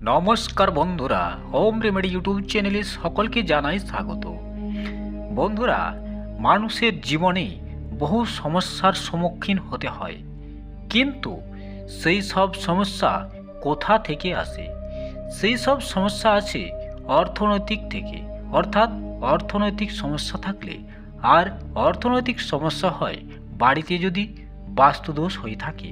নমস্কার বন্ধুরা, home remedy YouTube চ্যানেলে সকলকে জানাই স্বাগত। বন্ধুরা, মানুষের জীবনে বহু সমস্যার সম্মুখীন হতে হয়, কিন্তু সেই সব সমস্যা কোথা থেকে আসে? সেই সব সমস্যা আছে অর্থনৈতিক থেকে। অর্থাৎ অর্থনৈতিক সমস্যা থাকলে আর অর্থনৈতিক সমস্যা হয় বাড়িতে যদি বাস্তুদোষ হয়ে থাকে।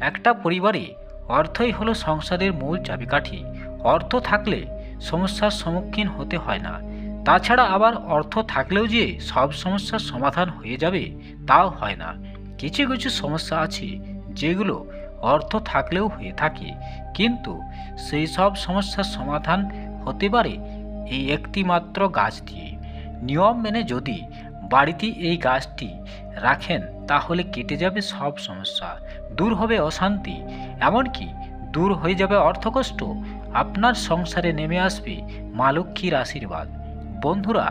একটা পরিবারে অর্থই হলো সংসারের মূল চাবিকাঠি। অর্থ থাকলে সমস্যার সম্মুখীন হতে হয় না। তাছাড়া আবার অর্থ থাকলেও যে সব সমস্যার সমাধান হয়ে যাবে তাও হয় না। কিছু কিছু সমস্যা আছে যেগুলো অর্থ থাকলেও হয়ে থাকে। কিন্তু সেই সব সমস্যার সমাধান হতে পারে এই একটি মাত্র গাছ দিয়ে। নিয়ম মেনে যদি বাড়িতে এই গাছটি রাখেন, তাহলে কেটে যাবে সব সমস্যা। দূর হবে অশান্তি। এমনকি দূর হয়ে যাবে অর্থকষ্ট। আপনার সংসারে নেমে আসবে মা লক্ষ্মীর আশীর্বাদ। বন্ধুরা,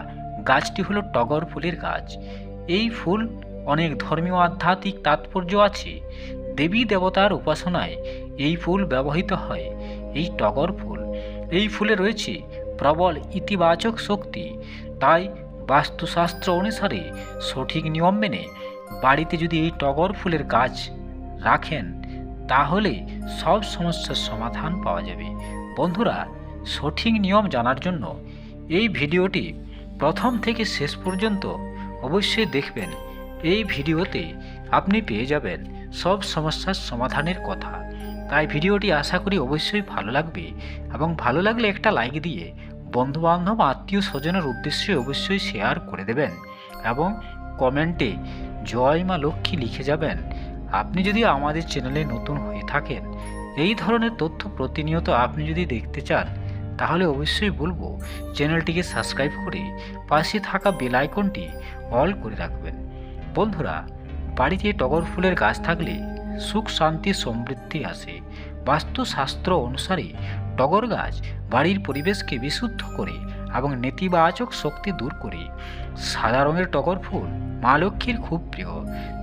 গাছটি হলো টগর ফুলের গাছ। এই ফুল অনেক ধর্মীয় আধ্যাত্মিক তাৎপর্য আছে। দেবী দেবতার উপাসনায় এই ফুল ব্যবহৃত হয়, এই টগর ফুল। এই ফুলে রয়েছে প্রবল ইতিবাচক শক্তি। তাই বাস্তুশাস্ত্র অনুসারে সঠিক নিয়ম মেনে বাড়িতে যদি এই টগর ফুলের গাছ রাখেন, তাহলে সব সমস্যার সমাধান পাওয়া যাবে। বন্ধুরা, সঠিক নিয়ম জানার জন্য এই ভিডিওটি প্রথম থেকে শেষ পর্যন্ত অবশ্যই দেখবেন। এই ভিডিওতে আপনি পেয়ে যাবেন সব সমস্যার সমাধানের কথা। তাই ভিডিওটি আশা করি অবশ্যই ভালো লাগবে এবং ভালো লাগলে একটা লাইক দিয়ে বন্ধুবান্ধব আত্মীয় স্বজনের উদ্দেশ্যে অবশ্যই শেয়ার করে দেবেন এবং কমেন্টে জয় মা লক্ষ্মী লিখে যাবেন। আপনি যদি আমাদের চ্যানেলে নতুন হয়ে থাকেন, এই ধরনের তথ্য প্রতিনিয়ত আপনি যদি দেখতে চান, তাহলে অবশ্যই বলব চ্যানেলটিকে সাবস্ক্রাইব করে পাশে থাকা বেল আইকনটি অল করে রাখবেন। বন্ধুরা, বাড়িতে টগর ফুলের গাছ থাকলে সুখ, শান্তি, সমৃদ্ধি আসে। বাস্তুশাস্ত্র অনুসারে টগর গাছ বাড়ির পরিবেশকে বিশুদ্ধ করে এবং নেতিবাচক শক্তি দূর করে। সাদা রঙের টগর ফুল মা লক্ষ্মীর খুব প্রিয়।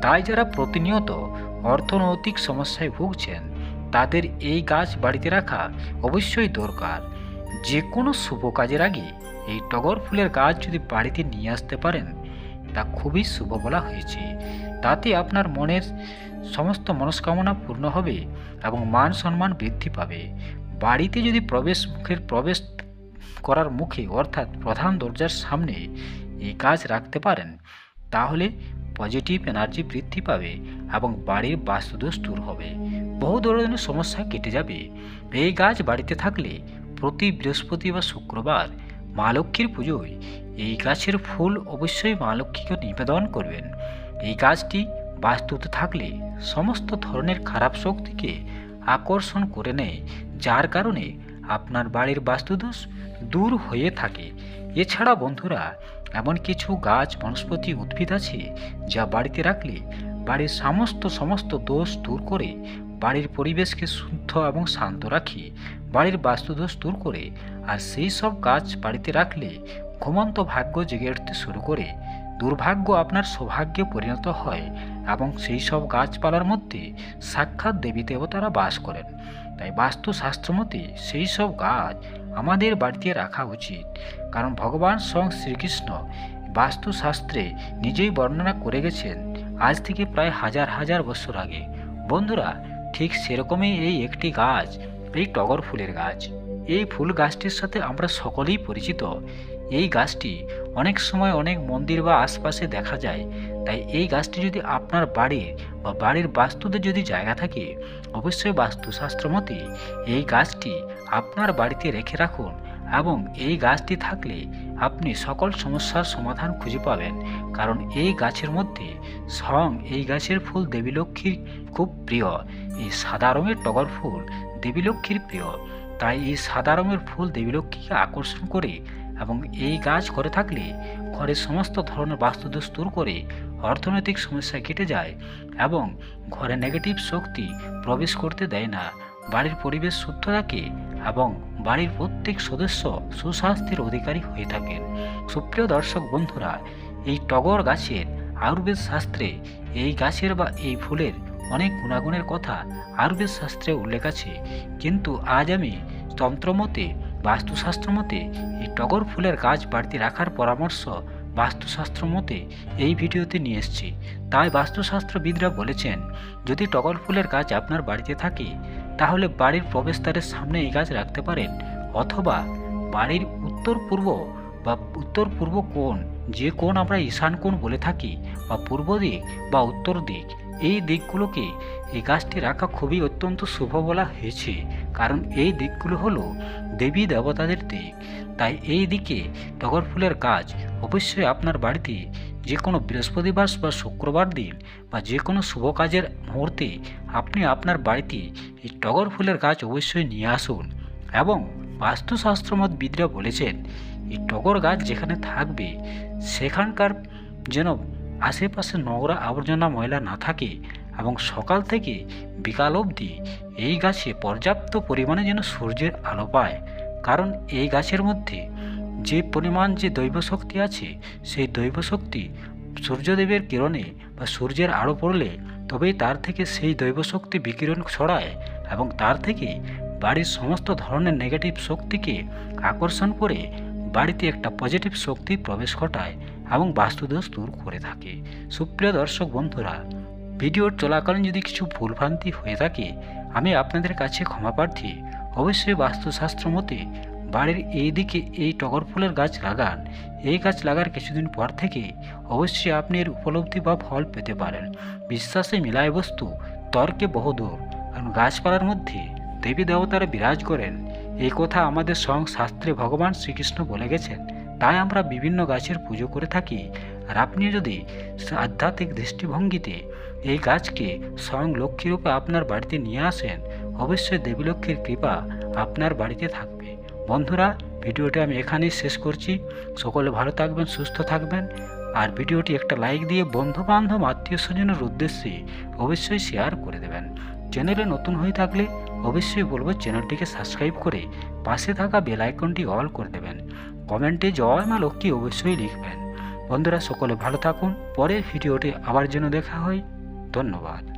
তাই যারা প্রতিনিয়ত অর্থনৈতিক সমস্যায় ভুগছেন, তাদের এই গাছ বাড়িতে রাখা অবশ্যই দরকার। যে কোনো শুভ কাজের আগে এই টগর ফুলের গাছ যদি বাড়িতে নিয়ে আসতে পারেন, তা খুবই শুভ বলা হয়েছে। তাতে আপনার মনের সমস্ত মনস্কামনা পূর্ণ হবে এবং মান সম্মান বৃদ্ধি পাবে। বাড়িতে যদি প্রবেশ, মুখের প্রবেশ করার মুখে অর্থাৎ প্রধান দরজার সামনে এই গাছ রাখতে পারেন, তাহলে পজিটিভ এনার্জি বৃদ্ধি পাবে এবং বাড়ির বাস্তুদোষ দূর হবে। বহু ধরনের সমস্যা কেটে যাবে। এই গাছ বাড়িতে থাকলে প্রতি বৃহস্পতি বা শুক্রবার মা লক্ষ্মীর পুজোয় এই গাছের ফুল অবশ্যই মা লক্ষ্মীকে নিবেদন করবেন। এই গাছটি বাস্তুতে থাকলে সমস্ত ধরনের খারাপ শক্তিকে আকর্ষণ করে নেয়। যার কারণে আপনার বাড়ির বাস্তুদোষ দূর হয়ে থাকে। এছাড়া বন্ধুরা, এমন কিছু গাছ, বনস্পতি, উদ্ভিদ আছে যা বাড়িতে রাখলে বাড়ির সমস্ত সমস্ত দোষ দূর করে বাড়ির পরিবেশকে শুদ্ধ এবং শান্ত রাখে। বাড়ির বাস্তুদোষ দূর করে আর সেই সব গাছ বাড়িতে রাখলে ঘুমন্ত ভাগ্য জেগে উঠতে শুরু করে। দুর্ভাগ্য আপনার সৌভাগ্যে পরিণত হয় এবং সেই সব গাছপালার মধ্যে সাক্ষাৎ দেবী দেবতারা বাস করেন। তাই বাস্তুশাস্ত্র মতে সেই সব গাছ আমাদের বাড়িতে রাখা উচিত। কারণ ভগবান স্বয়ং শ্রীকৃষ্ণ বাস্তুশাস্ত্রে নিজেই বর্ণনা করে গেছেন, আজ থেকে প্রায় হাজার হাজার বছর আগে। বন্ধুরা, ঠিক সেরকমই এই একটি গাছ, এই টগর ফুলের গাছ। এই ফুল গাছটির সাথে আমরা সকলেই পরিচিত। এই গাছটি অনেক সময় অনেক মন্দির বা আশপাশে দেখা যায়। তাই এই গাছটি যদি আপনার বাড়ির বা বাড়ির বাস্তুতে যদি জায়গা থাকে, অবশ্যই বাস্তুশাস্ত্র মতে এই গাছটি আপনার বাড়িতে রেখে রাখুন এবং এই গাছটি থাকলে আপনি সকল সমস্যার সমাধান খুঁজে পাবেন। কারণ এই গাছের মধ্যে স্বয়ং এই গাছের ফুল দেবী লক্ষ্মীর খুব প্রিয়। এই সাদা রঙের টগর ফুল দেবী লক্ষ্মীর প্রিয়। তাই এই সাদা রঙের ফুল দেবী লক্ষ্মীকে আকর্ষণ করে এবং এই গাছ করে থাকলে ঘরের সমস্ত ধরনের বাস্তুদোষ দূর করে অর্থনৈতিক সমস্যা কেটে যায় এবং ঘরে নেগেটিভ শক্তি প্রবেশ করতে দেয় না। বাড়ির পরিবেশ শুদ্ধ থাকে এবং বাড়ির প্রত্যেক সদস্য সুস্বাস্থ্যের অধিকারী হয়ে থাকেন। সুপ্রিয় দর্শক বন্ধুরা, এই টগর গাছের আয়ুর্বেদ শাস্ত্রে এই গাছের বা এই ফুলের অনেক গুণাগুণের কথা আয়ুর্বেদ শাস্ত্রে উল্লেখ আছে। কিন্তু আজ আমি তন্ত্রমতে বাস্তুশাস্ত্র মতে, এই টগর ফুলের গাছ বাড়িতে রাখার পরামর্শ বাস্তুশাস্ত্র মতে এই ভিডিওতে নিয়ে এসেছি। তাই বাস্তুশাস্ত্রবিদরা বলেছেন, যদি টগর ফুলের গাছ আপনার বাড়িতে থাকে, তাহলে বাড়ির প্রবেশদ্বারের সামনে এই গাছ রাখতে পারেন, অথবা বাড়ির উত্তর পূর্ব বা উত্তর পূর্ব কোণ, যে কোণ আমরা ঈশান কোণ বলে থাকি, বা পূর্ব দিক বা উত্তর দিক এই দিকগুলোকে এই গাছটি রাখা খুবই অত্যন্ত শুভ বলা হয়েছে, কারণ এই দিকগুলো হলো দেবী দেবতাদের দিক। তাই এই দিকে টগর ফুলের গাছ অবশ্যই আপনার বাড়িতে যে কোনো বৃহস্পতিবার বা শুক্রবার দিন বা যে কোনো শুভ কাজের মুহূর্তে আপনি আপনার বাড়িতে এই টগর ফুলের গাছ অবশ্যই নিয়ে আসুন এবং বাস্তুশাস্ত্রমতবিদরা বলেছেন, এই টগর গাছ যেখানে থাকবে, সেখানকার যেন আশেপাশে নোংরা আবর্জনা ময়লা না থাকে এবং সকাল থেকে বিকাল অবধি এই গাছে পর্যাপ্ত পরিমাণে যেন সূর্যের আলো পায়। কারণ এই গাছের মধ্যে যে পরিমাণ যে দৈব শক্তি আছে, সেই দৈব শক্তি সূর্যদেবের কিরণে বা সূর্যের আলো পড়লে তবেই তার থেকে সেই দৈব শক্তি বিকিরণ ছড়ায় এবং তার থেকে বাড়ির সমস্ত ধরনের নেগেটিভ শক্তিকে আকর্ষণ করে বাড়িতে একটা পজিটিভ শক্তি প্রবেশ ঘটায়। এবং বাস্তুদোষ দূর করে থাকে। সুপ্রিয় দর্শক বন্ধুরা, ভিডিওর চলাকালীন যদি কিছু ভুলভ্রান্তি হয়ে থাকে, আমি আপনাদের কাছে ক্ষমা প্রার্থী। অবশ্যই বাস্তুশাস্ত্র মতে, বাড়ির এই দিকে এই টগর ফুলের গাছ লাগান। এই গাছ লাগার কিছুদিন পর থেকে অবশ্যই আপনি এর উপলব্ধি বা ফল পেতে পারেন। বিশ্বাসে মিলায় বস্তু, তর্কে বহুদূর। কারণ গাছপালার মধ্যে দেবী দেবতারা বিরাজ করেন। এই কথা আমাদের স্বয়ং শাস্ত্রে ভগবান শ্রীকৃষ্ণ বলে গেছেন। তাই আমরা বিভিন্ন গাছের পুজো করে থাকি। আর আপনি যদি আধ্যাত্মিক দৃষ্টিভঙ্গিতে এই গাছকে স্বয়ং লক্ষ্মীরূপে আপনার বাড়িতে নিয়ে আসেন, অবশ্যই দেবী লক্ষ্মীর কৃপা আপনার বাড়িতে থাকবে। বন্ধুরা, ভিডিওটি আমি এখানেই শেষ করছি। সকলে ভালো থাকবেন, সুস্থ থাকবেন। আর ভিডিওটি একটা লাইক দিয়ে বন্ধু বান্ধব আত্মীয় স্বজনের উদ্দেশ্যে অবশ্যই শেয়ার করে দেবেন। চ্যানেলে নতুন হয়ে থাকলে অবশ্যই বলব চ্যানেলটিকে সাবস্ক্রাইব করে পাশে থাকা বেল আইকনটি অল করে দেবেন। কমেন্টে জয় মা লক্ষ্মী অবশ্যই লিখবেন। বন্ধুরা সকলে ভালো থাকুন, পরের ভিডিওটি আবার যেন দেখা হয়। ধন্যবাদ।